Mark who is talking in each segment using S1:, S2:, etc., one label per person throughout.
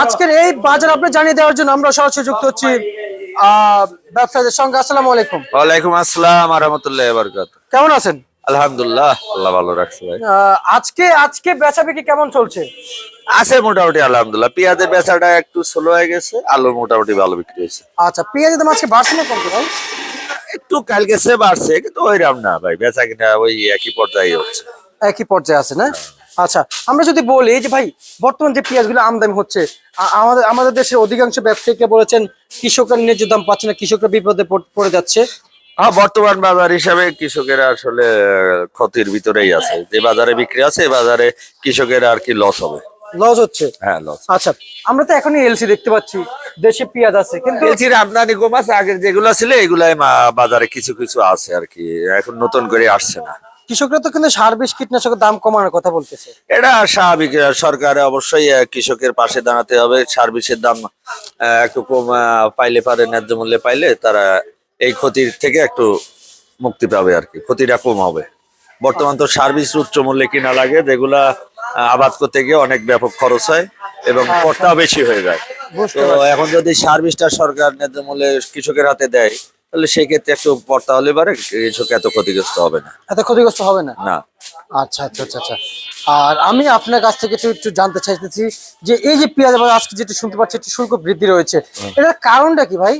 S1: আজকের এই বাজার আপনি জানিয়ে দেওয়ার জন্য আমরা সরাসরি যুক্ত হচ্ছি ব্যবসায়ীদের সঙ্গে। আসসালামু আলাইকুম।
S2: ওয়ালাইকুম আসসালাম আরহামতুল্লাহ বরকাত
S1: কেমন আছেন?
S2: আলহামদুলিল্লাহ আল্লাহ ভালো রাখছে ভাই।
S1: আজকে আজকে বেচা বিক্রি কেমন চলছে?
S2: আছে মোটামুটি আলহামদুলিল্লাহ। পেঁয়াজের বেচাটা একটু স্লো হয়ে গেছে আলু মোটামুটি ভালো বিক্রি হয়েছে।
S1: আচ্ছা পেঁয়াজের দাম আজকে বাড়ছে না কমছে ভাই?
S2: একটু কালকে সে বাড়ছে কিন্তু না ভাই বেচা কিনা ওই একই পর্যায়ে হচ্ছে।
S1: একই পর্যায়ে আছে না? আচ্ছা আমরা যদি বলি যে ভাই বর্তমান যে পেঁয়াজগুলো আমদানি হচ্ছে আমাদের আমাদের দেশের অধিকাংশ ব্যবসায়ীকে বলেছেন কৃষকরা ন্যায্য দাম পাচ্ছে না কৃষকরা বিপদে পড়ে যাচ্ছে।
S2: হ্যাঁ বর্তমান বাজার হিসাবে কৃষকেরা আসলে ক্ষতির ভিতরেই আছে। যে বাজারে বিক্রি আছে বাজারে কৃষকের আর কি লস হবে।
S1: লস হচ্ছে?
S2: হ্যাঁ লস
S1: আচ্ছা আমরা তো এখনই এলসি দেখতে পাচ্ছি দেশে পেঁয়াজ আছে কিন্তু
S2: এলসির আমদানি কম আছে আগের যেগুলো ছিল এগুলাই বাজারে কিছু কিছু আছে আর কি এখন নতুন করে আসছে না।
S1: কৃষকরা তো কিন্তু সার বিষ কীটনাশকের দাম কমানোর কথা বলতেছে।
S2: এটা স্বাভাবিক সরকার অবশ্যই কৃষকের পাশে দাঁড়াতে হবে। সার্ভিসের দাম আহ, একটু কম পাইলে পারে ন্যায্য মূল্যে পাইলে তারা এই ক্ষতির থেকে একটু মুক্তি পাবে আর কি। ক্ষতিটা কম হবে। বর্তমান তো সার্ভিস উচ্চ মূল্যে কিনা লাগে যেগুলা আবাদ করতে গিয়ে অনেক ব্যাপক খরচ হয় এবং খরচাও বেশি হয়ে যায়। তো এখন যদি সার্ভিসটা সরকার ন্যায্য মূল্যে কৃষকের হাতে দেয় তাহলে সেই ক্ষেত্রে একটু পড়তা হলে পারে কৃষক এত ক্ষতিগ্রস্ত হবে না।
S1: এত ক্ষতিগ্রস্ত হবে না?
S2: না।
S1: আচ্ছা আচ্ছা আচ্ছা আচ্ছা। আর আমি আপনার কাছ থেকে একটু একটু জানতে চাইতেছি যে এই যে পেঁয়াজ বাজার আজকে যেটা শুনতে পাচ্ছি একটু শুল্ক বৃদ্ধি রয়েছে। এটার কারণটা কি ভাই?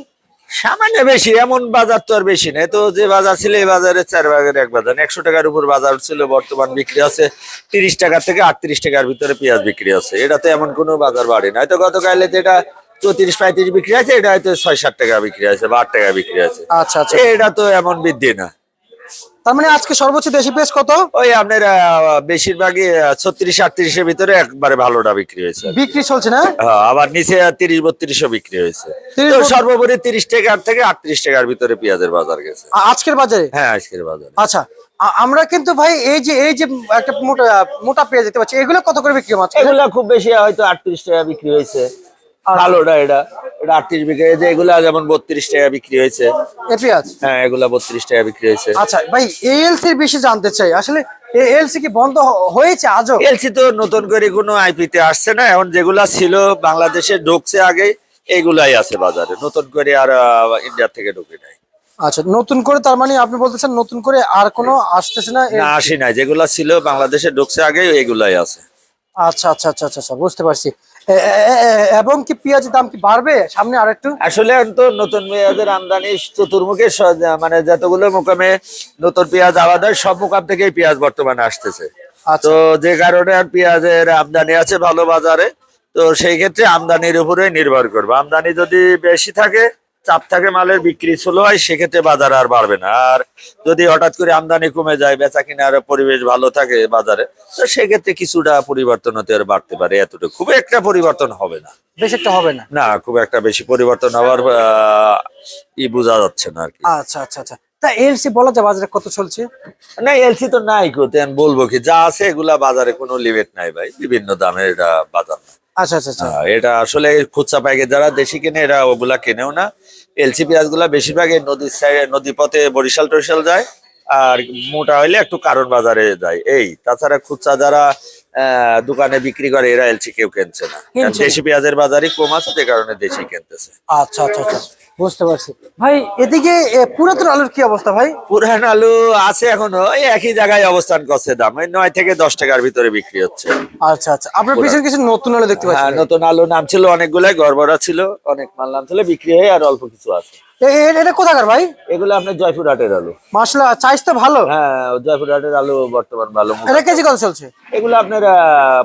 S2: সামান্য বেশি এমন বাজার তো আর বেশি নেই। তো যে বাজার ছিল এই বাজারে চার ভাগের এক বাজার। একশো টাকার উপর বাজার ছিল বর্তমান বিক্রি আছে তিরিশ টাকা থেকে আটত্রিশ টাকার ভিতরে পেঁয়াজ বিক্রি আছে। এটা তো এমন কোনো বাজার বাড়ে না হয়তো গতকালে যেটা চৌত্রিশ পঁয়ত্রিশ বিক্রি আছে এটা হয়তো ছয় সাত টাকা বিক্রি আছে বা আট টাকা বিক্রি আছে।
S1: আচ্ছা আচ্ছা।
S2: এটা তো এমন বৃদ্ধি না।
S1: তার মানে আজকে সর্বোচ্চ দেশি পেঁয়াজ কত?
S2: ওই আপনার বেশিরভাগই ছত্রিশ আটত্রিশের ভিতরে একবারে ভালোটা বিক্রি হয়েছে।
S1: বিক্রি চলছে না?
S2: হ্যাঁ, আবার নিচে তিরিশ বত্রিশও বিক্রি হয়েছে। সর্বোপরি তিরিশ টাকার থেকে আটত্রিশ টাকার ভিতরে পেঁয়াজের বাজার গেছে।
S1: আজকের বাজারে?
S2: হ্যাঁ আজকের বাজারে।
S1: আচ্ছা আমরা কিন্তু ভাই এই যে এই যে একটা মোটা মোটা পেঁয়াজ দেখতে পাচ্ছি এগুলো কত করে বিক্রি হচ্ছে?
S2: এগুলো খুব বেশি হয়তো আটত্রিশ টাকা বিক্রি হয়েছে। ভালোটা এটা? এটা আটত্রিশ বিক্রি হয়েছে। এগুলা যেমন বত্রিশ টাকা বিক্রি হয়েছে।
S1: পেঁয়াজ?
S2: হ্যাঁ এগুলা বত্রিশ টাকা বিক্রি হয়েছে।
S1: আচ্ছা ভাই এএলসির বিষয়ে জানতে চাই। আসলে এএলসি কি বন্ধ হয়েছে আজও?
S2: এলসি তো নতুন করে কোনো আইপিতে আসছে না। এখন যেগুলা ছিল বাংলাদেশে ঢুকছে আগে এগুলাই আছে বাজারে। নতুন করে আর আহ, ইন্ডিয়ার থেকে ঢুকে নাই।
S1: আচ্ছা নতুন করে তার মানে আপনি বলতেছেন নতুন করে আর কোনো আসতেছে না
S2: আসি নাই। যেগুলা ছিল বাংলাদেশে ঢুকছে আগে এগুলাই আছে।
S1: আচ্ছা আচ্ছা আচ্ছা আচ্ছা আচ্ছা, বুঝতে পারছি। এবং কি পেঁয়াজের দাম কি বাড়বে সামনে আরেকটু?
S2: আসলে তো নতুন পেঁয়াজের আমদানি চতুর্মুখে মানে যতগুলো মোকামে নতুন পেঁয়াজ আবাদ হয় সব মোকাম থেকেই পেঁয়াজ বর্তমানে আসতেছে।
S1: আচ্ছা।
S2: তো যে কারণে আর পেঁয়াজের আমদানি আছে ভালো বাজারে তো সেই ক্ষেত্রে আমদানির উপরে নির্ভর করবে। আমদানি যদি বেশি থাকে চাপ থাকে মালের বিক্রি স্লো হয় সেক্ষেত্রে বাজার আর বাড়বে না। আর যদি হঠাৎ করে আমদানি কমে যায় বেচা কিনার পরিবেশ ভালো থাকে বাজারে তো সেক্ষেত্রে কিছুটা পরিবর্তন হতে আর বাড়তে পারে এতটুকু। খুব একটা পরিবর্তন হবে না।
S1: বেশ একটা হবে না?
S2: না খুব একটা বেশি পরিবর্তন হওয়ার ই বোঝা যাচ্ছে না আর কি।
S1: আচ্ছা আচ্ছা আচ্ছা। তা এলসি বলা যায় বাজারে কত চলছে?
S2: না এলসি তো নাই কোতে বলব কি যা আছে এগুলা বাজারে কোনো লিমিট নাই ভাই। বিভিন্ন দামের এটা বাজার না
S1: আচ্ছা আচ্ছা আচ্ছা।
S2: এটা আসলে খুচরা পাইকে যারা দেশি কেনে এরা ওগুলা কেনেও না। এলসি পেঁয়াজগুলা বেশিরভাগ নদীর সাইডে নদী পথে বরিশাল টরিশাল যায় আর মোটা হইলে একটু কারণ বাজারে যায়। এই তাছাড়া খুচরা যারা আহ, দোকানে বিক্রি করে এরা এলসি কেউ কিনছে না। কারণ
S1: কিনছে না।
S2: দেশি পেঁয়াজের বাজারই কম আছে যে কারণে দেশি কিনতেছে।
S1: আচ্ছা আচ্ছা আচ্ছা। বুঝতে পারছি। ভাই এদিকে পুরাতন আলুর কি অবস্থা ভাই?
S2: পুরান আলু আছে এখনও একই জায়গায় অবস্থান করছে দাম। ওই নয় থেকে দশ টাকার ভিতরে বিক্রি হচ্ছে।
S1: আচ্ছা আচ্ছা। আপনার পিছনে কিছু নতুন আলু দেখতে পাচ্ছি
S2: হ্যাঁ, নতুন আলু নাম ছিল অনেকগুলাই গড়বড়া ছিল অনেক মাল নাম ছিল বিক্রি হয়ে আর অল্প কিছু আছে।
S1: এটা কোথাকার ভাই?
S2: এগুলো আপনার জয়পুরহাটের আলু।
S1: তো ভালো।
S2: হ্যাঁ জয়পুরহাটের আলু বর্তমান ভালো।
S1: এটা কেজি কত চলছে?
S2: এগুলো আপনার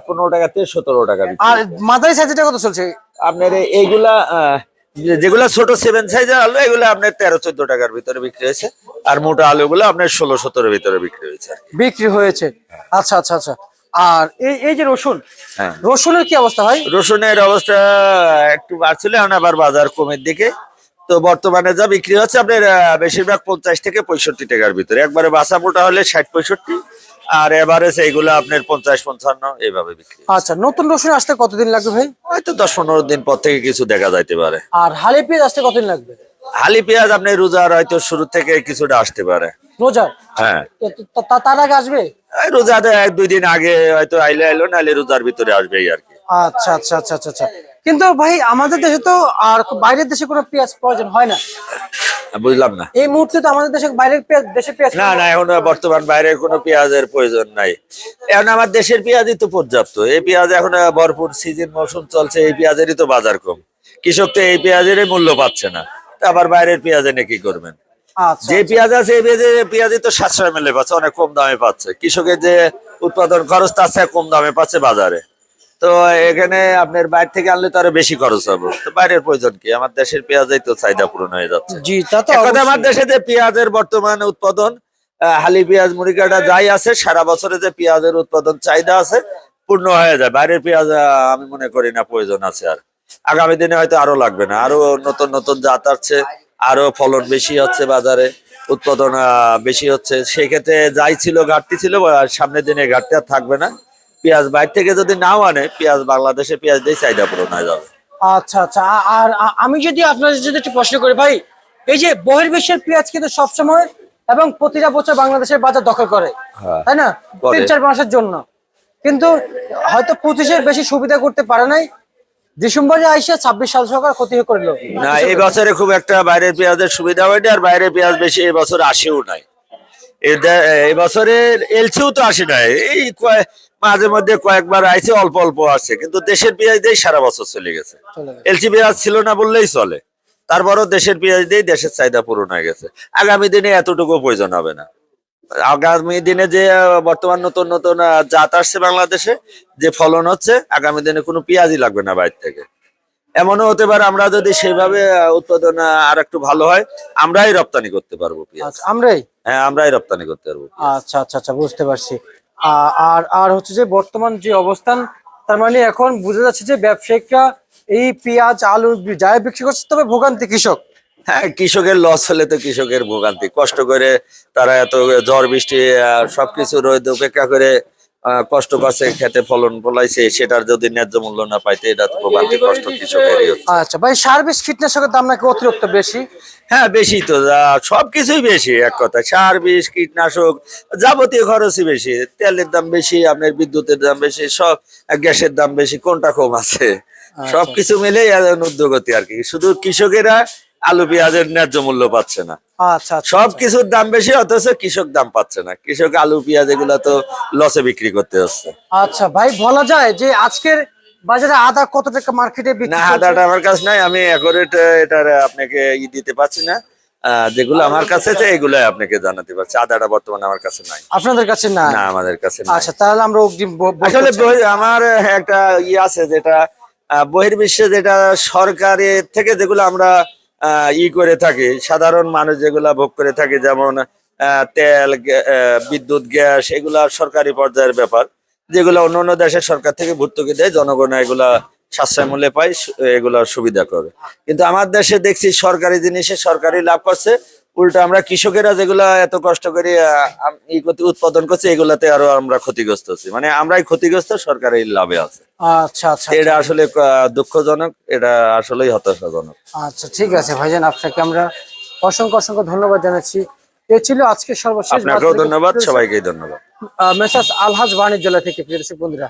S2: পনেরো টাকা থেকে সতেরো টাকা
S1: আর মাদারি কত চলছে?
S2: আপনার এইগুলা আহ, যেগুলা ছোট সেভেন সাইজের আলু এগুলো আপনার তেরো চোদ্দ টাকার ভিতরে বিক্রি হয়েছে। আর মোটা আলুগুলো আপনার ষোলো সতেরো ভিতরে বিক্রি হয়েছে
S1: বিক্রি হয়েছে। আচ্ছা আচ্ছা আচ্ছা। আর এই এই যে রসুন
S2: হ্যাঁ।
S1: রসুনের কি অবস্থা ভাই?
S2: রসুনের অবস্থা একটু বাড়ছিল এখন আবার বাজার কমের দিকে। তো বর্তমানে যা বিক্রি হচ্ছে আপনার বেশিরভাগ পঞ্চাশ থেকে পঁয়ষট্টি টাকার ভিতরে। একবারে বাসা মোটা হলে ষাট পঁয়ষট্টি। আর এবারে সেইগুলো আপনার পঞ্চাশ পঞ্চান্ন এইভাবে বিক্রি
S1: আচ্ছা নতুন রসুন আসতে কতদিন লাগবে ভাই?
S2: হয়তো দশ পনেরো দিন পর থেকে কিছু দেখা যাইতে পারে।
S1: আর হালি পেঁয়াজ আসতে কতদিন লাগবে?
S2: হালি পেঁয়াজ আপনি রোজার হয়তো শুরু থেকে কিছুটা আসতে পারে।
S1: রোজার
S2: হ্যাঁ।
S1: তার আগে আসবে?
S2: রোজাতে এক দুই দিন আগে হয়তো আইলে আইলো নাহলে রোজার ভিতরে আসবে আর কি।
S1: আচ্ছা আচ্ছা আচ্ছা আচ্ছা আচ্ছা। কিন্তু ভাই আমাদের দেশে তো আর বাইরের দেশে কোনো পেঁয়াজ প্রয়োজন হয় না।
S2: বুঝলাম না।
S1: এই মুহূর্তে তো আমাদের দেশে বাইরের পেঁয়াজ দেশে পেঁয়াজ
S2: না না এখন বর্তমান বাইরে কোনো পেঁয়াজের প্রয়োজন নাই। এখন আমার দেশের পেঁয়াজই তো পর্যাপ্ত। এই পেঁয়াজ এখন ভরপুর সিজন মৌসুম চলছে এই পেঁয়াজেরই তো বাজার কম। কৃষক তো এই পেঁয়াজেরই মূল্য পাচ্ছে না। আবার বাইরের পেঁয়াজ এনে কি করবেন?
S1: আচ্ছা
S2: যে পেঁয়াজ আছে এই পেঁয়াজে পেঁয়াজই তো সাশ্রয় মেলে পাচ্ছে অনেক কম দামে পাচ্ছে। কৃষকের যে উৎপাদন খরচ তার কম দামে পাচ্ছে বাজারে। তো এখানে আপনার বাইরে থেকে আনলে তো আরও বেশি খরচ হবে। তো বাইরের প্রয়োজন কি? আমার দেশের পেঁয়াজই তো চাহিদা পূরণ হয়ে যাচ্ছে।
S1: জি তা তো
S2: কথা আমার দেশে যে পেঁয়াজের বর্তমান উৎপাদন হালি পেঁয়াজ মুড়িকাটা যাই আছে সারা বছরে যে পেঁয়াজের উৎপাদন চাহিদা আছে পূর্ণ হয়ে যায়। বাইরের পেঁয়াজ আমি মনে করি না প্রয়োজন আছে আর। আগামী দিনে হয়তো আরও লাগবে না। আরও নতুন নতুন জাত আসছে আরও ফলন বেশি হচ্ছে বাজারে উৎপাদন আহ, বেশি হচ্ছে। সেক্ষেত্রে যাই ছিল ঘাটতি ছিল সামনের দিনে ঘাটতি আর থাকবে না। পেঁয়াজ বাইরে থেকে যদি নাও আনে পেঁয়াজ বাংলাদেশে পেঁয়াজ দিয়ে চাহিদা পূরণ হয়ে যাবে।
S1: আচ্ছা আচ্ছা। আর আমি যদি আপনার যদি একটু প্রশ্ন করি ভাই এই যে বহির্বিশ্বের পেঁয়াজ কিন্তু সবসময় এবং প্রতিটা বছর বাংলাদেশের বাজার দখল করে
S2: হ্যাঁ।
S1: তাই না? তিন চার মাসের জন্য। কিন্তু হয়তো পঁচিশের বেশি সুবিধা করতে পারে নাই। ডিসেম্বরে আইসে ছাব্বিশ সাল সরকার ক্ষতি করল।
S2: না এই বছরে খুব একটা বাইরের পেঁয়াজের সুবিধা হয়নি আর বাইরের পেঁয়াজ বেশি এই বছর আসেও নাই। এই এই এলসিও তো আসে নাই। এই মাঝে মধ্যে কয়েকবার আইছে অল্প অল্প আসে কিন্তু দেশের পেঁয়াজ দিয়ে সারা বছর চলে গেছে। এলসি পেঁয়াজ ছিল না বললেই চলে। তারপরও দেশের পেঁয়াজ দিয়ে দেশের চাহিদা পূরণ হয়ে গেছে। আগামী দিনে এতটুকু প্রয়োজন হবে না। আগামী দিনে যে বর্তমান নতুন নতুন জাত আসছে বাংলাদেশে যে ফলন হচ্ছে আগামী দিনে কোনো পেঁয়াজই লাগবে না বাইরে থেকে। এমনও হতে পারে আমরা যদি সেইভাবে উৎপাদন আর একটু ভালো হয় আমরাই রপ্তানি করতে পারব পেঁয়াজ।
S1: আচ্ছা আমরাই?
S2: হ্যাঁ আমরাই রপ্তানি করতে পারব
S1: আচ্ছা আচ্ছা আচ্ছা বুঝতে পারছি। আর আর হচ্ছে যে বর্তমান যে অবস্থান, তার মানে এখন বোঝা যাচ্ছে যে ব্যবসায়িকরা এই পেঁয়াজ, আলু যাই বিক্রি করছে, তবে ভোগান্তি কৃষক।
S2: হ্যাঁ কৃষকের লস হলে তো কৃষকের ভোগান্তি। কষ্ট করে তারা এত ঝড় বৃষ্টি সবকিছু রোদ, উপেক্ষা করে কষ্ট করছে খেতে ফলন ফলাইছে সেটার যদি ন্যায্য মূল্য না পাইতে এটা তো ভোগান্তি কষ্ট কৃষকেরই
S1: আচ্ছা ভাই সার বিষ কীটনাশকের দাম নাকি অতিরিক্ত বেশি?
S2: হ্যাঁ বেশি তো সবকিছুই বেশি এক কথা। সার বিষ কীটনাশক যাবতীয় খরচই বেশি তেলের দাম বেশি আপনার বিদ্যুতের দাম বেশি সব গ্যাসের দাম বেশি কোনটা কম আছে? সবকিছু মিলেই এখন উদ্যোগতি আর কি। শুধু কৃষকেরা আলু পেঁয়াজের ন্যায্য মূল্য পাচ্ছে না।
S1: আচ্ছা আচ্ছা
S2: দাম বেশি অথচ কৃষক দাম পাচ্ছে না। কৃষক আলু পেঁয়াজ এগুলো তো লসে বিক্রি করতে হচ্ছে।
S1: আচ্ছা ভাই বলা যায় যে আজকের বাজারে আদা কত টাকা মার্কেটে
S2: না আদাটা আমার কাছে নাই আমি অ্যাকোরেট এটার আপনাকে ই দিতে পারছি না। যেগুলো আমার কাছে আছে আপনাকে জানাতে পারছি। আদাটা বর্তমানে আমার কাছে নাই।
S1: আপনাদের কাছে না
S2: না আমাদের কাছে
S1: আচ্ছা তাহলে আমরা
S2: আসলে একটা ই আছে যেটা বহির্বিশ্বে যেটা সরকারের থেকে যেগুলো আমরা ই করে থাকে। সাধারণ মানুষ যেগুলা ভোগ করে থাকে, যেমন তেল বিদ্যুৎ, গ্যাস, এগুলা সরকারি পর্যায়ের ব্যাপার। যেগুলো অন্য অন্য দেশের সরকার থেকে ভর্তুকি দেয়, জনগণ এগুলা সাশ্রয় মূল্যে পায় এগুলা সুবিধা করে। কিন্তু আমার দেশে দেখছি সরকারি জিনিসে সরকারি লাভ করছে উল্টো আমরা কৃষকেরা যেগুলা এত কষ্ট করে উৎপাদন করছে এগুলাতে আরও আমরা ক্ষতিগ্রস্ত হচ্ছি। মানে আমরাই ক্ষতিগ্রস্ত সরকারি লাভে আছে।
S1: আচ্ছা আচ্ছা
S2: এটা আসলে দুঃখজনক এটা আসলেই হতাশাজনক।
S1: আচ্ছা ঠিক আছে ভাইজান আপনাকে আমরা অসংখ্য অসংখ্য ধন্যবাদ জানাচ্ছি। এ ছিল আজকে সর্বশেষ
S2: আপনাকেও ধন্যবাদ সবাইকে ধন্যবাদ।
S1: মেসাস আলহাজ বাণিজ্যালয় থেকে প্রিয় বন্ধুরা।